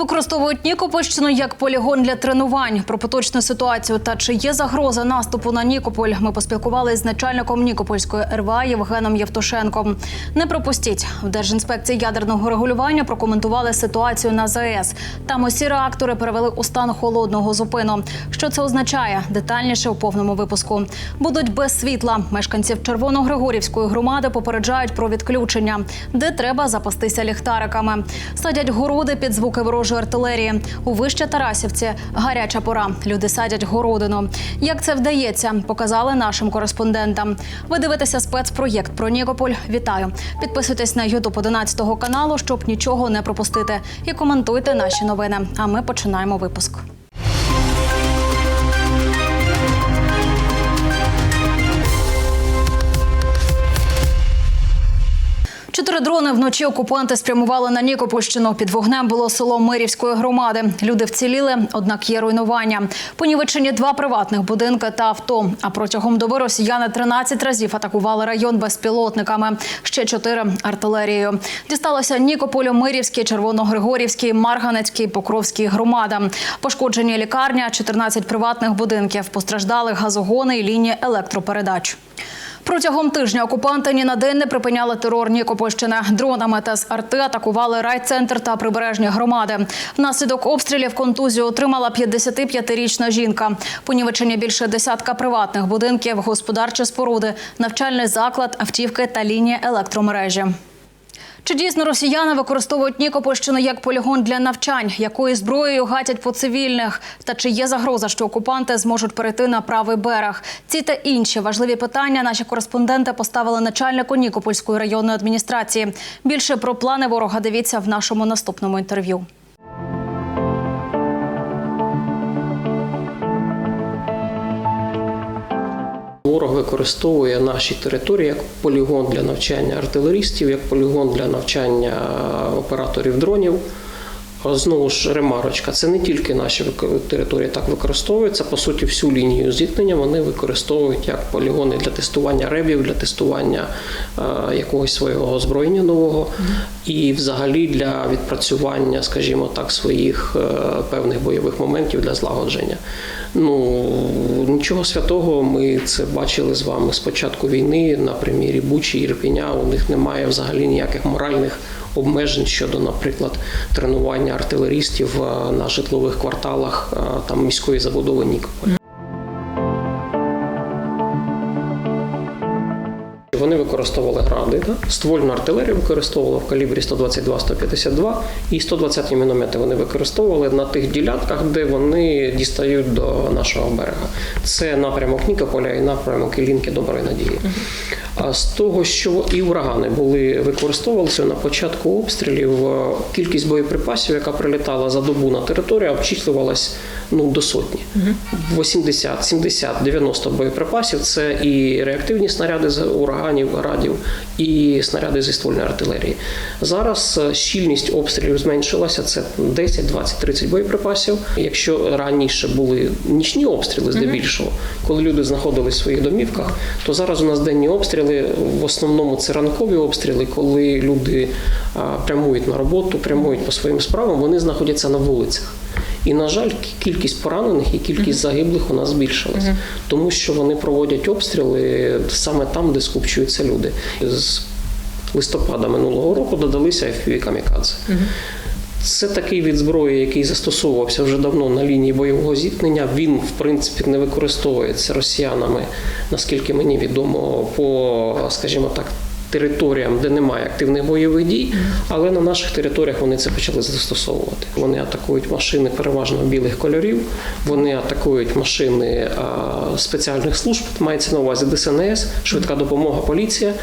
Використовують Нікопольщину як полігон для тренувань. Про поточну ситуацію та чи є загроза наступу на Нікополь. Ми поспілкувалися з начальником Нікопольської РВА Євгеном Євтушенком. Не пропустіть в Держінспекції ядерного регулювання прокоментували ситуацію на ЗАЕС. Там усі реактори перевели у стан холодного зупину. Що це означає? Детальніше у повному випуску. Будуть без світла. Мешканців Червоногригорівської громади попереджають про відключення, де треба запастися ліхтариками. Садять городи під звуки ворожої артилерії. У вище Тарасівці гаряча пора. Люди садять городину. Як це вдається, показали нашим кореспондентам. Ви дивитеся спецпроєкт про Нікополь. Вітаю! Підписуйтесь на Ютуб 11 каналу, щоб нічого не пропустити. І коментуйте наші новини. А ми починаємо випуск. Дрони вночі окупанти спрямували на Нікопольщину. Під вогнем було село Мирівської громади. Люди вціліли, однак є руйнування. Понівечені два приватних будинки та авто. А протягом доби росіяни 13 разів атакували район безпілотниками. Ще чотири артилерією. Дісталося Нікополю, Мирівській, Червоногригорівській, Марганецькій, Покровській громадам. Пошкоджені лікарня, 14 приватних будинків. Постраждали газогони і лінії електропередач. Протягом тижня окупанти ні на день не припиняли терор Нікопольщини. Дронами та з арти атакували райцентр та прибережні громади. Внаслідок обстрілів контузію отримала 55-річна жінка. Понівечені більше десятка приватних будинків, господарчі споруди, навчальний заклад, автівки та лінії електромережі. Чи дійсно росіяни використовують Нікопольщину як полігон для навчань? Якою зброєю гатять по цивільних? Та чи є загроза, що окупанти зможуть перейти на правий берег? Ці та інші важливі питання наші кореспонденти поставили начальнику Нікопольської районної адміністрації. Більше про плани ворога дивіться в нашому наступному інтерв'ю. Ворог використовує наші території як полігон для навчання артилеристів, як полігон для навчання операторів дронів. Знову ж ремарочка, це не тільки наші території так використовуються. По суті, всю лінію зіткнення вони використовують як полігони для тестування ребів, для тестування е, якогось свого озброєння нового і взагалі для відпрацювання, скажімо так, своїх е, певних бойових моментів для злагодження. Ну нічого святого, ми це бачили з вами з початку війни на примірі Бучі і Ірпеня. У них немає взагалі ніяких моральних обмежень щодо, наприклад, тренування артилерістів е, на житлових кварталах е, там міської забудови Нікополя. Вони використовували гради, ствольну артилерію використовували в калібрі 122-152 і 120 міномети вони використовували на тих ділянках, де вони дістають до нашого берега. Це напрямок Нікополя і напрямок Ілінки Доброї Надії. А з того, що і урагани були використовувалися на початку обстрілів, е, кількість боєприпасів, яка прилітала за добу на територію, обчислювалась ну, до сотні. 80, 70, 90 боєприпасів це і реактивні снаряди з ураганів, градів, і снаряди зі ствольної артилерії. Зараз е, щільність обстрілів зменшилася. Це 10, 20, 30 боєприпасів. Якщо раніше були нічні обстріли, здебільшого, коли люди знаходились в своїх домівках, то зараз у нас денні обстріли. В основному це ранкові обстріли, коли люди прямують на роботу, прямують по своїм справам, вони знаходяться на вулицях. І, на жаль, кількість поранених і кількість загиблих у нас збільшилась, тому що вони проводять обстріли саме там, де скупчуються люди. З листопада минулого року додалися FPV камікадзе. Це такий від зброї, який застосовувався вже давно на лінії бойового зіткнення. Він, в принципі, не використовується росіянами, наскільки мені відомо, по, скажімо так, територіям, де немає активних бойових дій, але на наших територіях вони це почали застосовувати. Вони атакують машини переважно білих кольорів, вони атакують машини спеціальних служб, мається на увазі ДСНС, швидка допомога, поліція.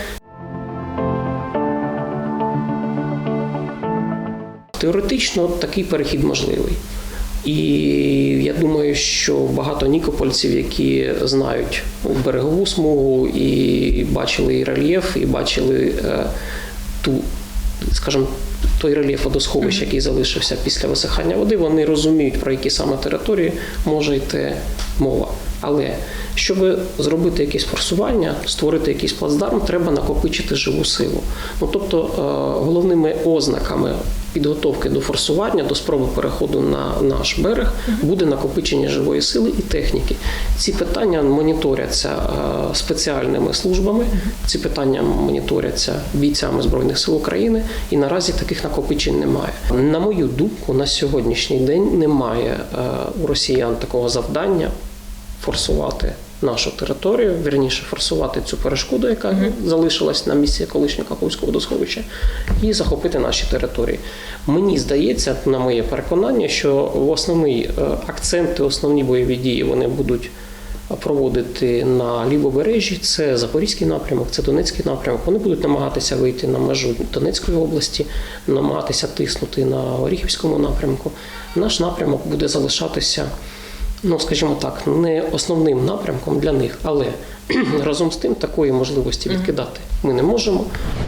Теоретично такий перехід можливий. І я думаю, що багато нікопольців, які знають берегову смугу, і бачили і рельєф, і бачили е, ту, скажімо, той рельєф водосховища, який залишився після висихання води, вони розуміють, про які саме території може йти мова. Але щоб зробити якесь форсування, створити якийсь плацдарм, треба накопичити живу силу. Ну тобто е, головними ознаками підготовки до форсування, до спроби переходу на наш берег, буде накопичення живої сили і техніки. Ці питання моніторяться е, спеціальними службами, ці питання моніторяться бійцями Збройних сил України, і наразі таких накопичень немає. На мою думку, на сьогоднішній день немає е, у росіян такого завдання форсувати нашу територію, вірніше форсувати цю перешкоду, яка залишилась на місці колишнього Каховського водосховища, і захопити наші території. Мені здається, на моє переконання, що в основний е, акценти, основні бойові дії вони будуть проводити на лівобережжі. Це Запорізький напрямок, це Донецький напрямок. Вони будуть намагатися вийти на межу Донецької області, намагатися тиснути на Оріхівському напрямку. Наш напрямок буде залишатися ну скажімо так, не основним напрямком для них, але разом з тим такої можливості відкидати ми не можемо.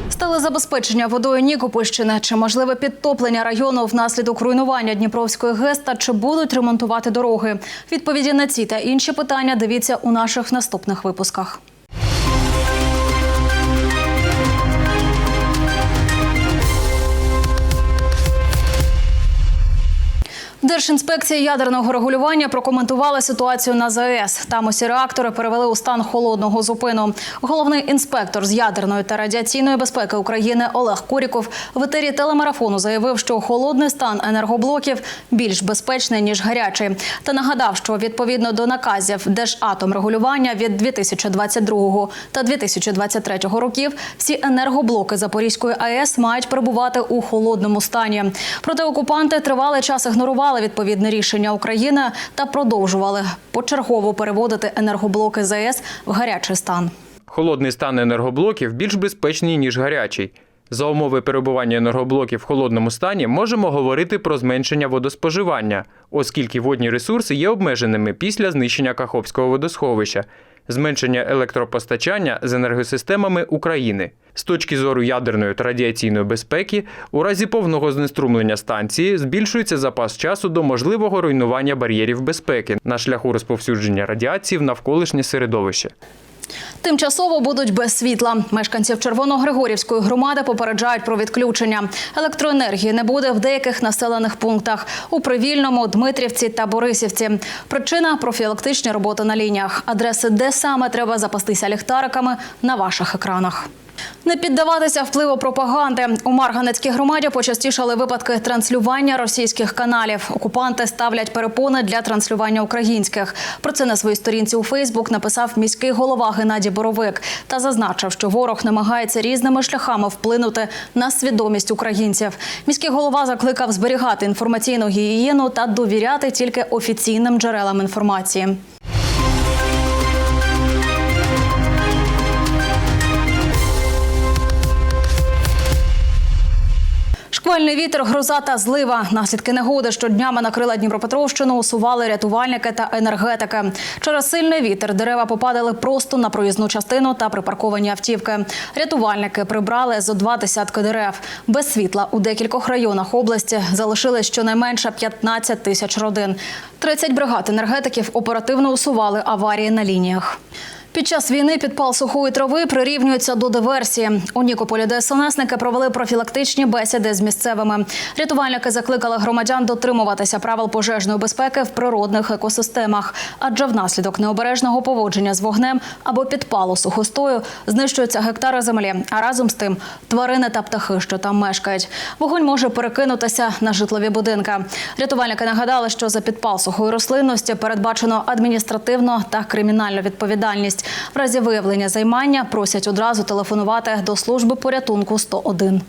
Стали забезпечення водою Нікопольщини чи можливе підтоплення району внаслідок руйнування Дніпровської ГЕС та чи будуть ремонтувати дороги? Відповіді на ці та інші питання дивіться у наших наступних випусках. Держінспекція ядерного регулювання прокоментувала ситуацію на ЗАЕС. Там усі реактори перевели у стан холодного зупину. Головний інспектор з ядерної та радіаційної безпеки України Олег Куріков в етері телемарафону заявив, що холодний стан енергоблоків більш безпечний ніж гарячий. Та нагадав, що відповідно до наказів Держатомрегулювання від 2022 та 2023 років всі енергоблоки Запорізької АЕС мають перебувати у холодному стані. Проте окупанти тривалий час ігнорували відповідне рішення України та продовжували почергово переводити енергоблоки ЗАЕС в гарячий стан. Холодний стан енергоблоків більш безпечний, ніж гарячий. За умови перебування енергоблоків в холодному стані можемо говорити про зменшення водоспоживання, оскільки водні ресурси є обмеженими після знищення Каховського водосховища, зменшення електропостачання з енергосистемами України. З точки зору ядерної та радіаційної безпеки, у разі повного знеструмлення станції збільшується запас часу до можливого руйнування бар'єрів безпеки на шляху розповсюдження радіації в навколишнє середовище. Тимчасово будуть без світла. Мешканців Червоногригорівської громади попереджають про відключення. Електроенергії не буде в деяких населених пунктах у Привільному, Дмитрівці та Борисівці. Причина профілактичні роботи на лініях. Адреси, де саме треба запастися ліхтариками на ваших екранах. Не піддаватися впливу пропаганди у Марганецькій громаді почастішали випадки транслювання російських каналів. Окупанти ставлять перепони для транслювання українських. Про це на своїй сторінці у Фейсбук написав міський голова Геннадій Боровик та зазначив, що ворог намагається різними шляхами вплинути на свідомість українців. Міський голова закликав зберігати інформаційну гігієну та довіряти тільки офіційним джерелам інформації. Шквальний вітер, гроза та злива. Наслідки негоди щоднями накрила Дніпропетровщину, усували рятувальники та енергетики. Через сильний вітер дерева попадали просто на проїзну частину та припарковані автівки. Рятувальники прибрали зо два десятки дерев. Без світла у декількох районах області залишились щонайменше 15 тисяч родин. 30 бригад енергетиків оперативно усували аварії на лініях. Під час війни підпал сухої трави прирівнюється до диверсії. У Нікополі ДСНСники провели профілактичні бесіди з місцевими. Рятувальники закликали громадян дотримуватися правил пожежної безпеки в природних екосистемах, адже внаслідок необережного поводження з вогнем або підпалу сухостою знищуються гектари землі, а разом з тим тварини та птахи, що там мешкають. Вогонь може перекинутися на житлові будинки. Рятувальники нагадали, що за підпал сухої рослинності передбачено адміністративну та кримінальну відповідальність. В разі виявлення займання просять одразу телефонувати до служби порятунку 101.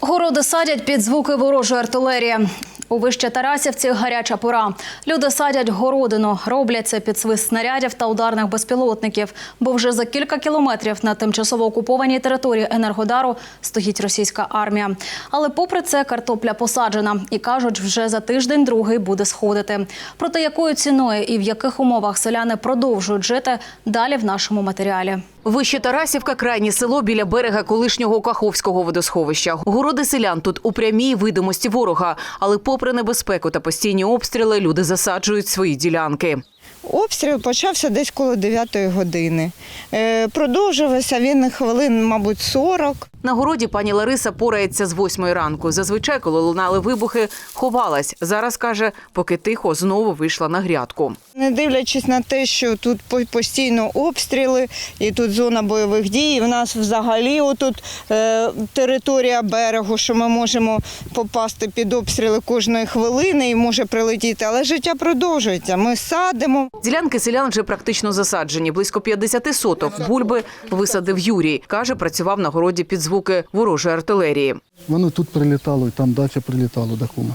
Городи садять під звуки ворожої артилерії. У вище Тарасівці гаряча пора. Люди садять городину, роблять це під свист снарядів та ударних безпілотників, бо вже за кілька кілометрів на тимчасово окупованій території Енергодару стоїть російська армія. Але попри це картопля посаджена і кажуть, вже за тиждень другий буде сходити. Проте якою ціною і в яких умовах селяни продовжують жити далі в нашому матеріалі. Вище Тарасівка – крайнє село біля берега колишнього Каховського водосховища. Городи селян тут у прямій видимості ворога. Але попри небезпеку та постійні обстріли, люди засаджують свої ділянки. Обстріл почався десь коло 9 години. Е, Продовжувався він хвилин, мабуть, 40. На городі пані Лариса порається з восьмої ранку. Зазвичай, коли лунали вибухи, ховалась. Зараз каже, поки тихо знову вийшла на грядку. Не дивлячись на те, що тут постійно обстріли і тут зона бойових дій. У нас взагалі отут е, територія берегу, що ми можемо попасти під обстріли кожної хвилини і може прилетіти. Але життя продовжується. Ми садимо. Ділянки селян вже практично засаджені. Близько 50 соток бульби висадив Юрій. Каже, працював на городі під звуки ворожої артилерії. Воно тут прилітало, і там далі прилітало до кума.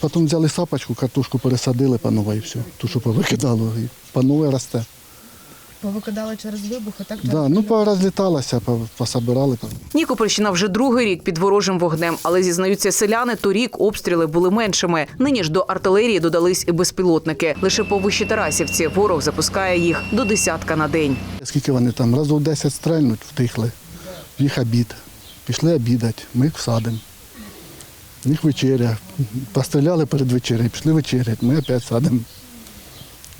Потім взяли сапочку, картошку пересадили по новій, і все. Ту, що повикидало, і по новій росте. Повикидали через вибухи, так? Да, ну порозліталося, по- пособирали. Нікопольщина вже другий рік під ворожим вогнем, але зізнаються селяни, торік обстріли були меншими. Нині ж до артилерії додались і безпілотники. Лише по вищій Тарасівці ворог запускає їх до десятка на день. Скільки вони там, разів 10 стрельнуть, втихли. Їх обід. Пішли обідати, ми їх всадимо. Їх вечеря. Постріляли перед вечерею, пішли вечеряти, ми опять садимо.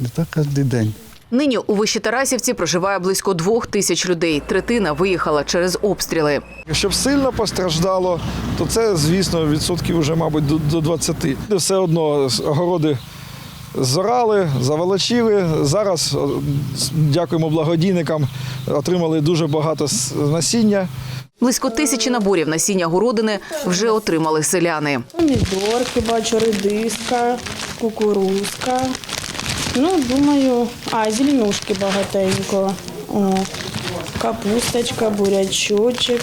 І так кожен день. Нині у Вищій Тарасівці проживає близько двох тисяч людей. Третина виїхала через обстріли. Щоб сильно постраждало, то це, звісно, відсотків вже, мабуть, до- до 20. Все одно огороди зорали, заволочили. Зараз, дякуємо благодійникам, отримали дуже багато насіння. Близько тисячі наборів насіння городини вже отримали селяни. Помідорки, бачу, редиска, кукурузка. Ну, думаю, а, зеленушки багатенько. О, капусточка, бурячочок.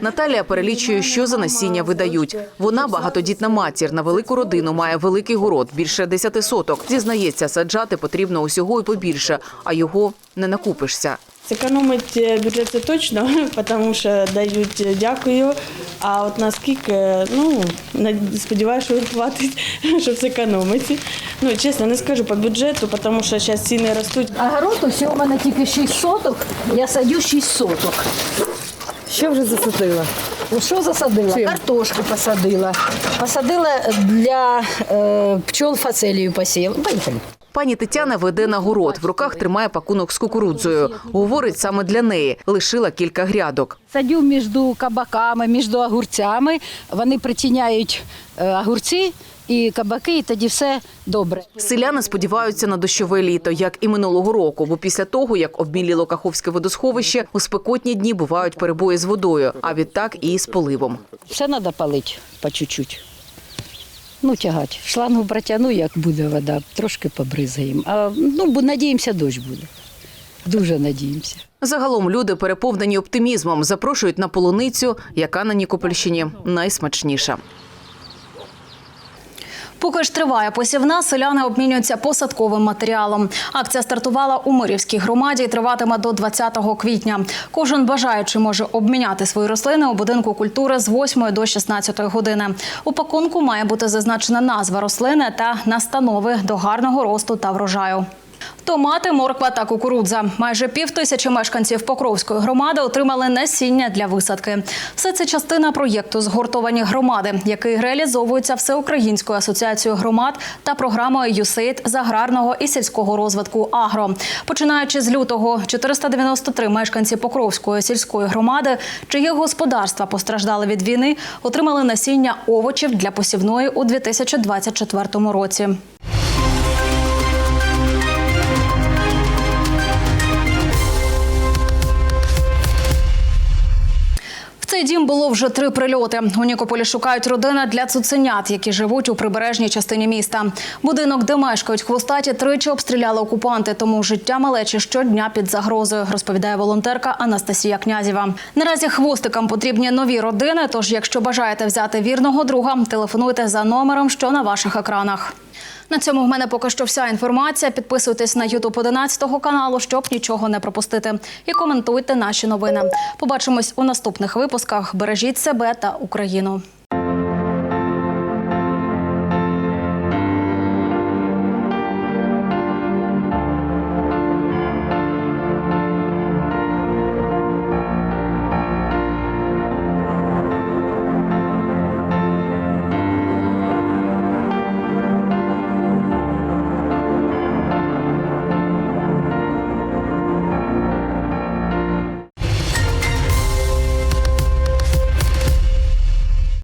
Наталія перелічує, що за насіння видають. Вона багатодітна матір на велику родину має великий город, більше 10 соток. Зізнається, саджати потрібно усього і побільше, а його не накупишся. Зекономить е, бюджет це точно, тому що дають е, дякую. А от наскільки, ну, сподіваюся, що хватить, щоб зекономити. Ну, чесно, не скажу по бюджету, тому що зараз ціни ростуть. Огород ось у мене тільки 6 соток, я садю 6 соток. Що вже засадила? Ну, що засадила? Картошку посадила. Посадила для е, пчол фацелію посіяла. Поїхали. Пані Тетяна веде на город. В руках тримає пакунок з кукурудзою. Говорить, саме для неї лишила кілька грядок. Садю між кабаками, між огурцями. Вони притіняють е, огурці і кабаки, і тоді все добре. Селяни сподіваються на дощове літо, як і минулого року, бо після того, як обміліло Каховське водосховище, у спекотні дні бувають перебої з водою, а відтак і з поливом. Все треба палити по чуть-чуть. Ну, тягать. Шлангу протягну, як буде вода, трошки побризаємо. А, ну, бо надіємося, дощ буде. Дуже надіємося. Загалом люди переповнені оптимізмом, запрошують на полуницю, яка на Нікопольщині найсмачніша. Поки ж триває посівна, селяни обмінюються посадковим матеріалом. Акція стартувала у Мирівській громаді і триватиме до 20 квітня. Кожен бажаючий може обміняти свої рослини у будинку культури з 8 до 16 години. У пакунку має бути зазначена назва рослини та настанови до гарного росту та врожаю. Томати, морква та кукурудза. Майже пів тисячі мешканців Покровської громади отримали насіння для висадки. Все це частина проєкту Згуртовані громади, який реалізовується Всеукраїнською асоціацією громад та програмою «ЮСЕЙД» з аграрного і сільського розвитку Агро. Починаючи з лютого, 493 мешканці Покровської сільської громади, чиї господарства постраждали від війни, отримали насіння овочів для посівної у 2024 році. Цей дім було вже три прильоти. У Нікополі шукають родини для цуценят, які живуть у прибережній частині міста. Будинок, де мешкають хвостаті, тричі обстріляли окупанти, тому життя малечі щодня під загрозою, розповідає волонтерка Анастасія Князєва. Наразі хвостикам потрібні нові родини. Тож, якщо бажаєте взяти вірного друга, телефонуйте за номером, що на ваших екранах. На цьому в мене поки що вся інформація. Підписуйтесь на Ютуб 11 каналу, щоб нічого не пропустити. І коментуйте наші новини. Побачимось у наступних випусках. Бережіть себе та Україну.